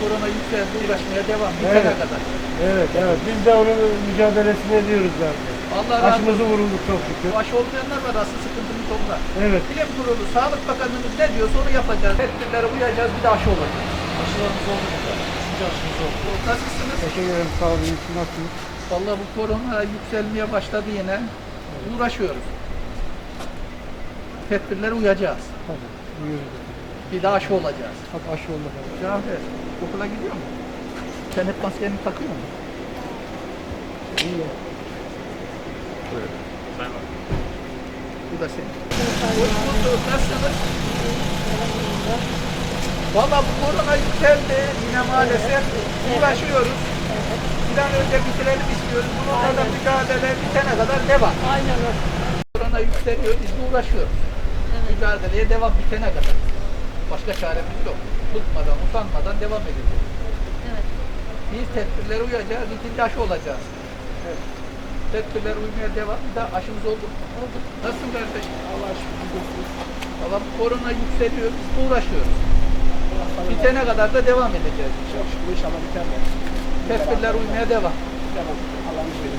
korona yükseldi, uğraşmaya devam. Bitene Evet. kadar. Evet, evet. Biz de onun mücadelesini ediyoruz zaten. Allah razı olsun. Aşımızı vurulduk çok şükür. Aşı olmayanlar var asıl sıkıntımız onlar. Evet. Bilim kurulu, Sağlık Bakanlığımız ne diyorsa onu yapacağız. Tedbirlere uyacağız, bir de aşı olacak. Aşılarımız oldu. Üçüncü aşımız oldu. Nasılsınız? Teşekkür ederim. Sağ olun. Nasılsınız? Vallahi bu korona yükselmeye başladı yine. Uğraşıyoruz. Tedbirlere uyacağız. Hadi. Buyurun. Bir de aşı olacağız. Hadi aşı olmak lazım. Cafer, okula gidiyor mu? Sen hep maskeni takıyor musun? İyi. Bu da senin. Hoş bulduk. Nasılsınız? Valla bu korona yükseldi. Yine maalesef uğraşıyoruz. Bir an önce bitirelim istiyoruz. Bununla da mücadele bitene kadar devam. Aynen öyle. Korona yükseliyor. Biz de uğraşıyoruz. Mücadeleye devam bitene kadar. Başka çaremiz yok. Tutmadan, usanmadan devam edeceğiz. Evet. Biz tedbirlere uyacağız. ikinci aşı olacağız. Evet. Tedbirlere uymaya devam. Bir de aşımız oldu. Oldu. Nasılsın kardeşim? Allah aşkına. Bu korona yükseliyor. Biz de uğraşıyoruz. Bitene kadar da devam edeceğiz. Çok şükür inşallah biter de. Tedbirler uymaya devam. Tamam. Allah'ın izniyle.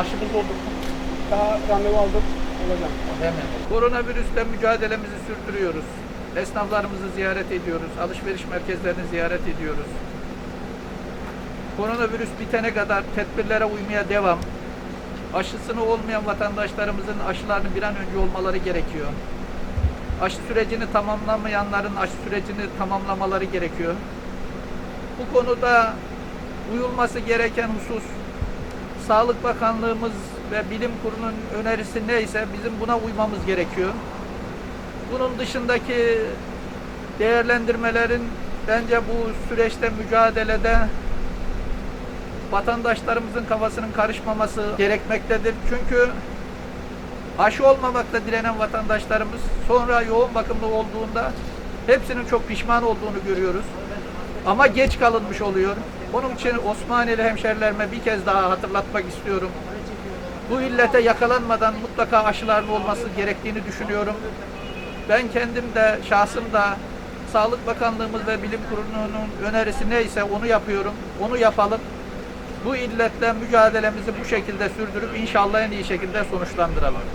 Aşımız oldu. Daha randevu aldım. Olacak. Hemen. Koronavirüsle mücadelemizi sürdürüyoruz. Esnaflarımızı ziyaret ediyoruz. Alışveriş merkezlerini ziyaret ediyoruz. Koronavirüs bitene kadar tedbirlere uymaya devam. Aşısını olmayan vatandaşlarımızın aşılarını bir an önce olmaları gerekiyor. Aşı sürecini tamamlamayanların aşı sürecini tamamlamaları gerekiyor. Bu konuda uyulması gereken husus Sağlık Bakanlığımız ve Bilim Kurulu'nun önerisi neyse bizim buna uymamız gerekiyor. Bunun dışındaki değerlendirmelerin bence bu süreçte mücadelede vatandaşlarımızın kafasının karışmaması gerekmektedir. Çünkü aşı olmamakta direnen vatandaşlarımız sonra yoğun bakımda olduğunda hepsinin çok pişman olduğunu görüyoruz. Ama geç kalınmış oluyor. Onun için Osmaniyeli hemşerilerime bir kez daha hatırlatmak istiyorum. Bu illete yakalanmadan mutlaka aşıların olması gerektiğini düşünüyorum. Ben kendim de, şahsım da Sağlık Bakanlığımız ve Bilim Kurulu'nun önerisi neyse onu yapıyorum. Onu yapalım. Bu illetle mücadelemizi bu şekilde sürdürüp inşallah en iyi şekilde sonuçlandıralım.